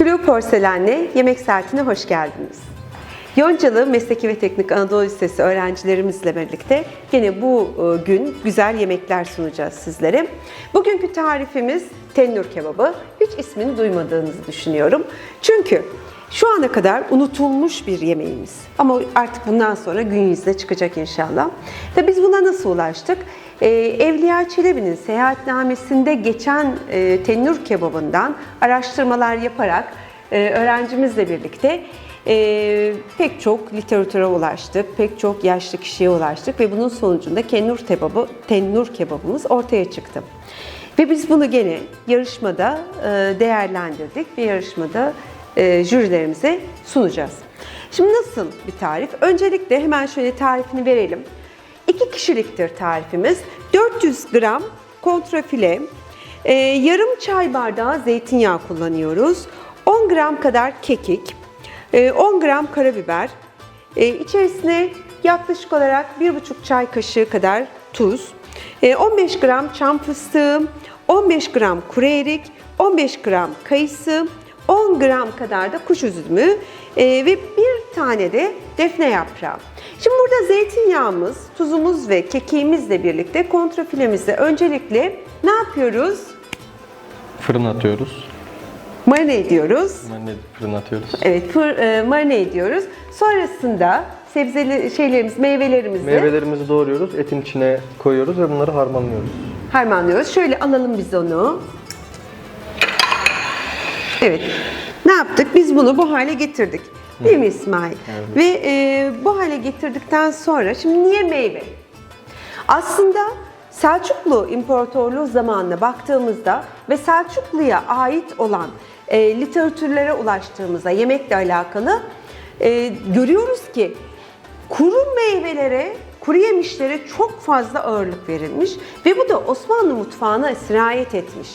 Tülü Porselen'le Yemek Saatine hoş geldiniz. Yoncalı Mesleki ve Teknik Anadolu Lisesi öğrencilerimizle birlikte yine bu e, gün güzel yemekler sunacağız sizlere. Bugünkü tarifimiz tennur kebabı. Hiç ismini duymadığınızı düşünüyorum. Çünkü şu ana kadar unutulmuş bir yemeğimiz. Ama artık bundan sonra gün yüzüne çıkacak inşallah. Ve biz buna nasıl ulaştık? Ee, Evliya Çelebi'nin seyahatnamesinde geçen e, tennur kebabından araştırmalar yaparak e, öğrencimizle birlikte e, pek çok literatüre ulaştık, pek çok yaşlı kişiye ulaştık ve bunun sonucunda tennur kebabı, tennur kebabımız ortaya çıktı. Ve biz bunu gene yarışmada e, değerlendirdik ve yarışmada e, jürilerimize sunacağız. Şimdi nasıl bir tarif? Öncelikle hemen şöyle tarifini verelim. 2 kişiliktir tarifimiz. 400 gram kontrafile, e, yarım çay bardağı zeytinyağı kullanıyoruz. 10 gram kadar kekik, e, 10 gram karabiber, e, içerisine yaklaşık olarak 1,5 çay kaşığı kadar tuz, e, 15 gram çam fıstığı, 15 gram kuru erik, 15 gram kayısı, 10 gram kadar da kuş üzümü e, ve bir tane de defne yaprağı. Şimdi burada zeytinyağımız, tuzumuz ve kekiğimizle birlikte kontrafilemizde öncelikle ne yapıyoruz? Fırına atıyoruz. Marine ediyoruz. Marine fırına atıyoruz. Evet, fır, e, marine ediyoruz. Sonrasında sebzeli şeylerimiz, meyvelerimizi Meyvelerimizi doğruyoruz, etin içine koyuyoruz ve bunları harmanlıyoruz. harmanlıyoruz. Şöyle alalım biz onu. Evet. Ne yaptık? Biz bunu bu hale getirdik. Değil mi İsmail? Ve e, bu hale getirdikten sonra şimdi niye meyve? Aslında Selçuklu İmparatorluğu zamanına baktığımızda ve Selçuklu'ya ait olan e, literatürlere ulaştığımızda yemekle alakalı e, görüyoruz ki kuru meyvelere, kuru yemişlere çok fazla ağırlık verilmiş ve bu da Osmanlı mutfağına sirayet etmiş.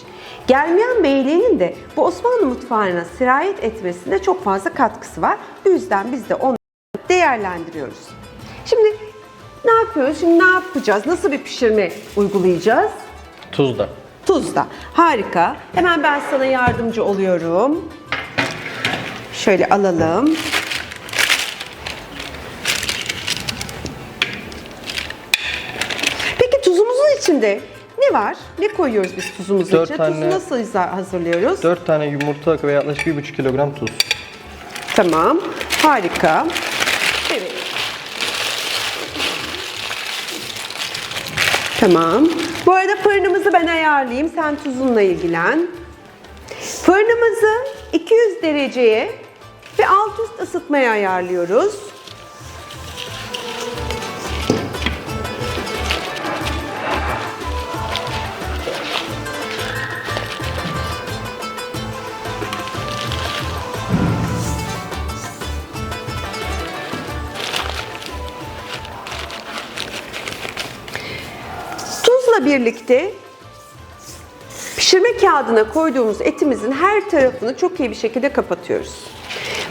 Germiyan Beyliği'nin de bu Osmanlı mutfağına sirayet etmesinde çok fazla katkısı var. Bu yüzden biz de onu değerlendiriyoruz. Şimdi ne yapıyoruz? Şimdi ne yapacağız? Nasıl bir pişirme uygulayacağız? Tuz da. Tuzla. Harika. Hemen ben sana yardımcı oluyorum. Şöyle alalım. Peki tuzumuzun içinde ne var? Ne koyuyoruz biz tuzumuzun Dört içine? tane- Tuzu nasıl hazırlıyoruz? 4 tane yumurta ve yaklaşık 1,5 kilogram tuz. Tamam. Harika. Evet. Tamam. Bu arada fırınımızı ben ayarlayayım. Sen tuzunla ilgilen. Fırınımızı 200 dereceye ve alt üst ısıtmaya ayarlıyoruz. Tuzla birlikte pişirme kağıdına koyduğumuz etimizin her tarafını çok iyi bir şekilde kapatıyoruz.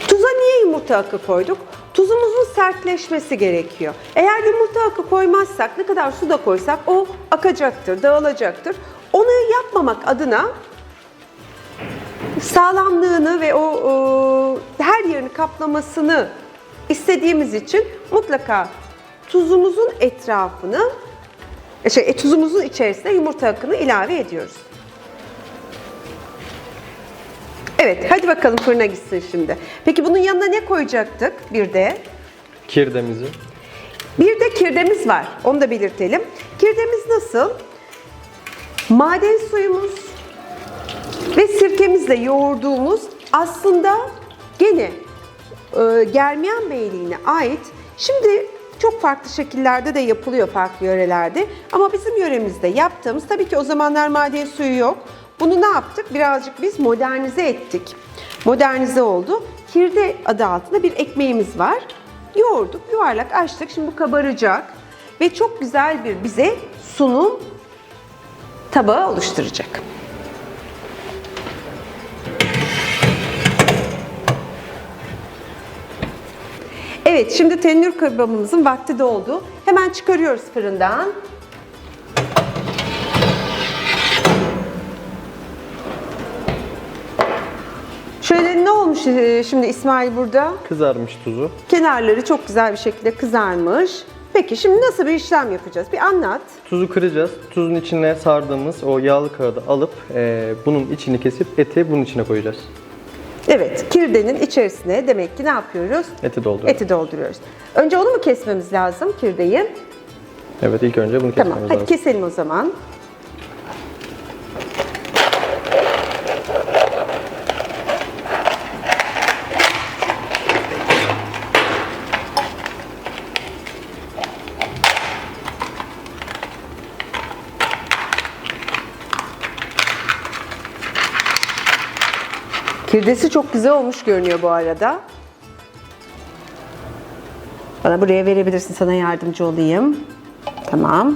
Tuza niye yumurta akı koyduk? Tuzumuzun sertleşmesi gerekiyor. Eğer yumurta akı koymazsak, ne kadar su da koysak o akacaktır, dağılacaktır. Onu yapmamak adına sağlamlığını ve o, o her yerini kaplamasını istediğimiz için mutlaka tuzumuzun etrafını şey, e, tuzumuzun içerisine yumurta akını ilave ediyoruz. Evet, hadi bakalım fırına gitsin şimdi. Peki bunun yanına ne koyacaktık bir de? Kirdemizi. Bir de kirdemiz var. Onu da belirtelim. Kirdemiz nasıl? Maden suyumuz ve sirkemizle yoğurduğumuz aslında gene e, Germiyan Beyliği'ne ait. Şimdi çok farklı şekillerde de yapılıyor farklı yörelerde. Ama bizim yöremizde yaptığımız tabii ki o zamanlar maden suyu yok. Bunu ne yaptık? Birazcık biz modernize ettik. Modernize oldu. Kirde adı altında bir ekmeğimiz var. Yoğurduk, yuvarlak açtık. Şimdi bu kabaracak. Ve çok güzel bir bize sunum tabağı oluşturacak. Evet, şimdi tennür kebabımızın vakti doldu. Hemen çıkarıyoruz fırından. Şöyle ne olmuş e, şimdi İsmail burada? Kızarmış tuzu. Kenarları çok güzel bir şekilde kızarmış. Peki şimdi nasıl bir işlem yapacağız? Bir anlat. Tuzu kıracağız. Tuzun içine sardığımız o yağlı kağıdı alıp e, bunun içini kesip eti bunun içine koyacağız. Evet, kirdenin içerisine demek ki ne yapıyoruz? Eti dolduruyoruz. Eti dolduruyoruz. Önce onu mu kesmemiz lazım kirdeyi? Evet ilk önce bunu kesmemiz Tamam, hadi lazım. keselim o zaman. Kirdesi çok güzel olmuş görünüyor bu arada. Bana buraya verebilirsin, sana yardımcı olayım. Tamam.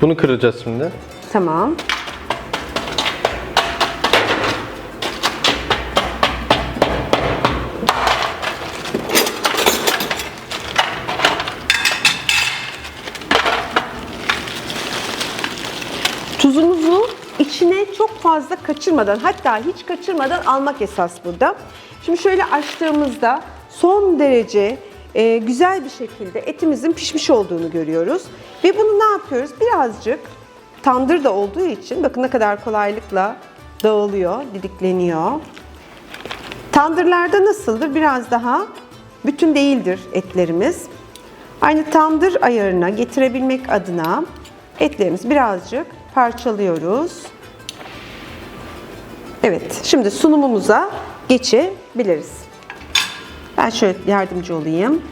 Bunu kıracağız şimdi. Tamam. İçine çok fazla kaçırmadan hatta hiç kaçırmadan almak esas burada. Şimdi şöyle açtığımızda son derece e, güzel bir şekilde etimizin pişmiş olduğunu görüyoruz. Ve bunu ne yapıyoruz? Birazcık tandır da olduğu için bakın ne kadar kolaylıkla dağılıyor, didikleniyor. Tandırlarda nasıldır? Biraz daha bütün değildir etlerimiz. Aynı tandır ayarına getirebilmek adına etlerimizi birazcık parçalıyoruz. Evet, şimdi sunumumuza geçebiliriz. Ben şöyle yardımcı olayım.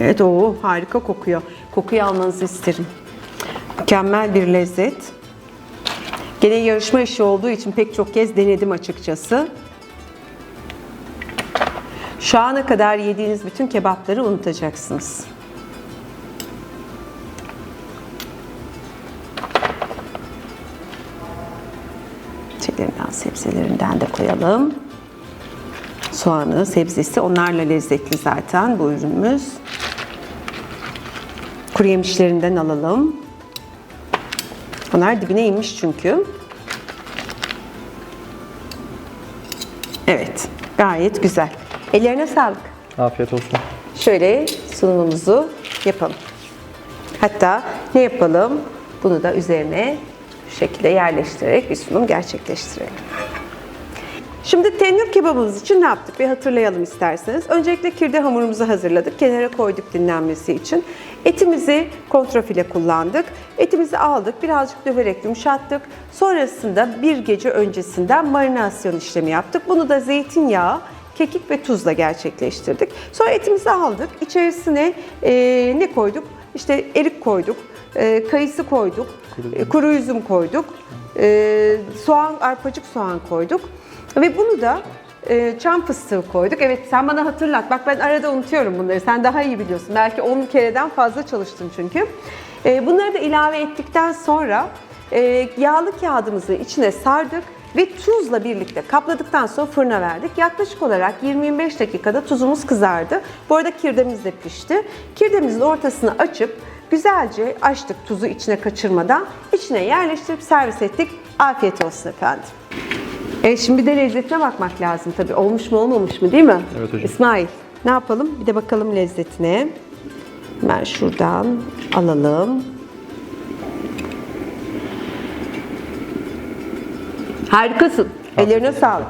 Evet, o harika kokuyor. Kokuyu almanızı isterim. Mükemmel bir lezzet. Gene yarışma işi olduğu için pek çok kez denedim açıkçası. Şu ana kadar yediğiniz bütün kebapları unutacaksınız. Şeylerinden, sebzelerinden de koyalım. Soğanı, sebzesi onlarla lezzetli zaten bu ürünümüz. Kuru yemişlerinden alalım. Onlar dibine inmiş çünkü. Evet, gayet güzel. Ellerine sağlık. Afiyet olsun. Şöyle sunumumuzu yapalım. Hatta ne yapalım? Bunu da üzerine şu şekilde yerleştirerek bir sunum gerçekleştirelim. Şimdi tenür kebabımız için ne yaptık? Bir hatırlayalım isterseniz. Öncelikle kirde hamurumuzu hazırladık. Kenara koyduk dinlenmesi için. Etimizi kontrafile kullandık. Etimizi aldık. Birazcık döverek yumuşattık. Sonrasında bir gece öncesinden marinasyon işlemi yaptık. Bunu da zeytinyağı, kekik ve tuzla gerçekleştirdik. Sonra etimizi aldık. İçerisine eee, ne koyduk? İşte erik koyduk, eee, kayısı koyduk, e, kuru üzüm koyduk, eee, soğan, arpacık soğan koyduk. Ve bunu da e, çam fıstığı koyduk. Evet sen bana hatırlat. Bak ben arada unutuyorum bunları. Sen daha iyi biliyorsun. Belki 10 kereden fazla çalıştın çünkü. E, bunları da ilave ettikten sonra e, yağlı kağıdımızı içine sardık ve tuzla birlikte kapladıktan sonra fırına verdik. Yaklaşık olarak 20-25 dakikada tuzumuz kızardı. Bu arada kirdemiz de pişti. Kirdemizin ortasını açıp güzelce açtık tuzu içine kaçırmadan. içine yerleştirip servis ettik. Afiyet olsun efendim. Evet şimdi bir de lezzetine bakmak lazım tabii. Olmuş mu olmamış mı değil mi? Evet hocam. İsmail ne yapalım? Bir de bakalım lezzetine. Hemen şuradan alalım. Harikasın. Ellerine sağlık.